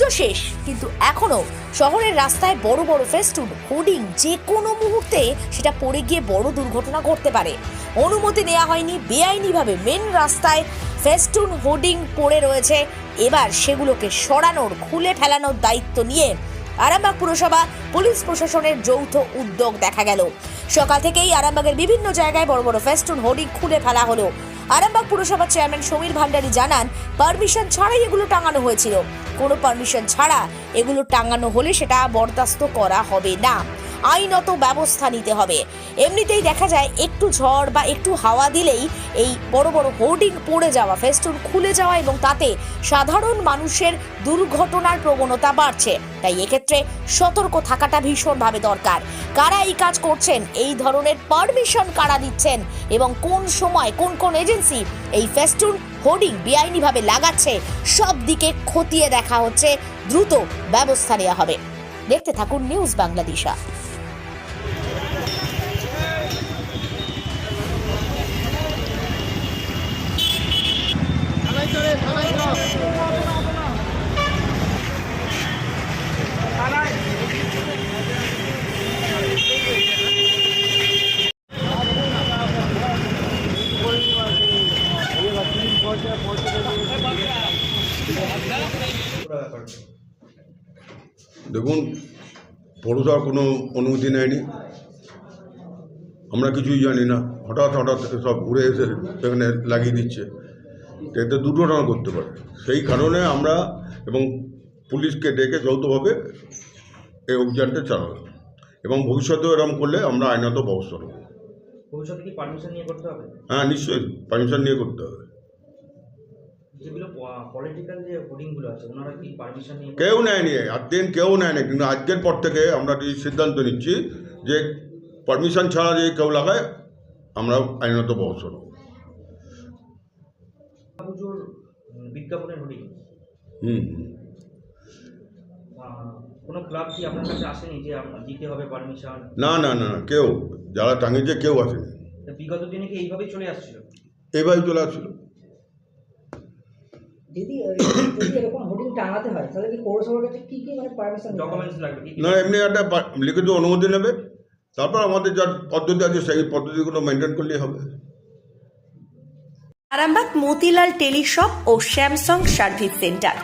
পুজো শেষ, কিন্তু এখনও শহরের রাস্তায় বড় বড় ফেস্টুন, হোর্ডিং, যে কোনো মুহূর্তে সেটা পড়ে গিয়ে বড় দুর্ঘটনা ঘটতে পারে। অনুমতি নেওয়া হয়নি, বেআইনিভাবে মেন রাস্তায় ফেস্টুন, হোর্ডিং পড়ে রয়েছে। এবার সেগুলোকে সরানোর, খুলে ফেলানোর দায়িত্ব নিয়ে আরামবাগ পুরসভা, পুলিশ প্রশাসনের যৌথ উদ্যোগ দেখা গেল। সকাল থেকেই আরামবাগের বিভিন্ন জায়গায় বড় বড় ফেস্টুন, হোর্ডিং খুলে ফেলা হলো। আরামবাগ পুরসভার চেয়ারম্যান সমীর ভান্ডারী জানান, পারমিশন ছাড়াই এগুলো টাঙানো হয়েছিল। কোনো পারমিশন ছাড়া এগুলো টাঙানো হলে সেটা বরদাস্ত করা হবে না। আইনত ব্যবস্থা নিতে হবে। এমনিতেই দেখা যায় একটু ঝড় বা একটু হাওয়া দিলেই এই বড় বড় হোর্ডিং পড়ে যাওয়া, ফেস্টুন খুলে যাওয়া এবং তাতে সাধারণ মানুষের দুর্ঘটনার প্রবণতা বাড়ছে। তাই এক্ষেত্রে সতর্ক থাকাটা ভীষণভাবে দরকার। কারা এই কাজ করছেন? এই ধরনের পারমিশন কারা দিচ্ছেন? এবং কোন সময়, কোন কোন এজেন্সি এই ফেস্টুন হোর্ডিং বেআইনিভাবে লাগাচ্ছে? সব দিকে খতিয়ে দেখা হচ্ছে। দ্রুত ব্যবস্থা নেওয়া হবে। দেখতে থাকুন নিউজ বাংলাদেশা। দেখুন পৌরসভার কোনো অনুমতি নেয়নি। আমরা কিছুই জানি না। হঠাৎ হঠাৎ সব ঘুরে এসে সেখানে লাগিয়ে দিচ্ছে। এতে দুর্ঘটনা করতে পারে। সেই কারণে আমরা এবং পুলিশকে ডেকে যৌথভাবে এই অভিযানটা চালালাম এবং ভবিষ্যতেও এরকম করলে আমরা আইনত ব্যবস্থা নেব। ভবিষ্যতে কি পারমিশন নিয়ে করতে হবে? হ্যাঁ নিশ্চয়ই। পারমিশন নিয়ে করতে হবে। পলিটিক্যাল যে হোর্ডিংগুলো আছে ওনারা কি পারমিশন নিয়ে কেউ নেয়নি আর দিন কেউ নেয়নি কিন্তু আজকের পর থেকে আমরা এই সিদ্ধান্ত নিচ্ছি যে পারমিশন ছাড়া যে কেউ লাগায় আমরা আইনত ব্যবস্থা নেব বিজ্ঞাপনের হোর্ডিং হুম। হুম। কোনো ক্লাব কি আপনার কাছে আসেনি যে দিতে হবে পারমিশন না না না কেউ যারা টাঙিয়েছে কেউ আসেনি। বিগত দিনে কি এইভাবেই চলে আসছিল? এভাবে চলে আসছিল। যদি যদি এরকম হোর্ডিং টাঙাতে হয় তাহলে কি পৌরসভার কাছে কি কি মানে পারমিশন ডকুমেন্টস লাগবে কি কি? না এমনি একটা লিখিত অনুমতি নেবে তারপর আমাদের যা পদ্ধতি আছে সেই পদ্ধতিগুলো মেনটেন করলেই হবে। আরামবাগ মতিলাল টেলিশপ ও স্যামসাং সার্ভিস সেন্টার।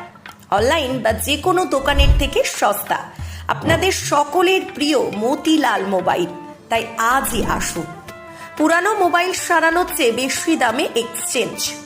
অনলাইন বা যে কোনো দোকানের থেকে সস্তা। আপনাদের সকলের প্রিয় মতিলাল মোবাইল। তাই আজই আসুন। পুরানো মোবাইল সারানোর চেয়ে বেশি দামে এক্সচেঞ্জ।